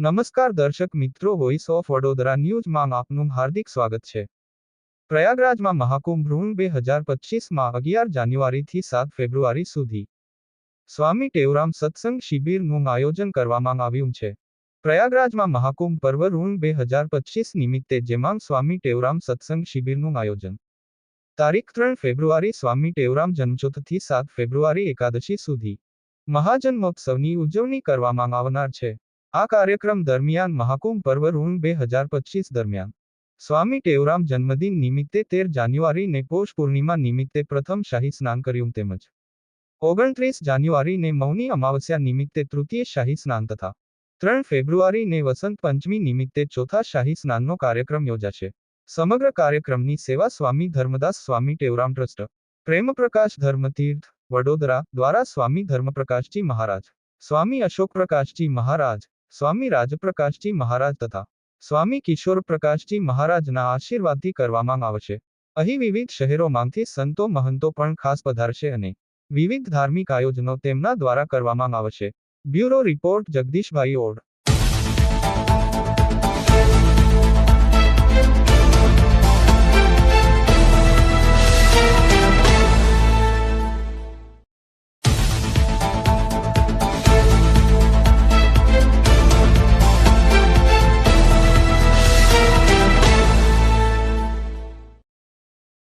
નમસ્કાર દર્શક મિત્રો વોઇસ ઓફ વડોદરા ન્યૂઝમાં આપનું હાર્દિક સ્વાગત છે. પ્રયાગરાજમાં મહાકુંભ ઋણ બે હજાર પચીસમાં અગિયાર જાન્યુઆરીથી સાત ફેબ્રુઆરી સુધી. સ્વામી ટેવરામ સત્સંગ શિબિરનું આયોજન કરવામાં આવ્યું છે. પ્રયાગરાજમાં મહાકુંભ પર્વ ઋણ બે હજાર પચીસ નિમિત્તે જેમાં સ્વામી ટેવરામ સત્સંગ શિબિરનું આયોજન. તારીખ ત્રણ ફેબ્રુઆરી સ્વામી ટેવરામ જન્મચોથથી સાત ફેબ્રુઆરી એકાદશી સુધી. મહાજન્મોત્સવની ઉજવણી કરવામાં આવનાર છે. આ કાર્યક્રમ દરમિયાન મહાકુંભ પર્વ ઋણ બે હજાર પચીસ દરમિયાન. સ્વામી ટેવરામ જન્મદિન નિમિત્તે તેર જાન્યુઆરીને પોષ પૂર્ણિમા નિમિત્તે પ્રથમ શાહી સ્નાન કર્યું તેમજ ઓગણત્રીસ જાન્યુઆરીને મૌની અમાવસ્યા નિમિત્તે તૃતીય શાહી સ્નાન તથા ત્રણ ફેબ્રુઆરીને વસંત પંચમી નિમિત્તે ચોથા શાહી સ્નાનનો કાર્યક્રમ યોજાશે. સમગ્ર કાર્યક્રમની સેવા સ્વામી ધર્મદાસ સ્વામી ટેવરામ ટ્રસ્ટ, પ્રેમપ્રકાશ ધર્મતીર્થ, વડોદરા દ્વારા સ્વામી ધર્મપ્રકાશજી મહારાજ, સ્વામી અશોક પ્રકાશજી મહારાજ સ્વામી રાજપ્રકાશજી મહારાજ તથા સ્વામી કિશોર પ્રકાશજી મહારાજના આશીર્વાદથી કરવામાં આવશે. અહીં વિવિધ શહેરોમાંથી સંતો મહંતો પણ ખાસ પધારશે અને વિવિધ ધાર્મિક આયોજનો તેમના દ્વારા કરવામાં આવશે. બ્યુરો રિપોર્ટ જગદીશભાઈ ઓડ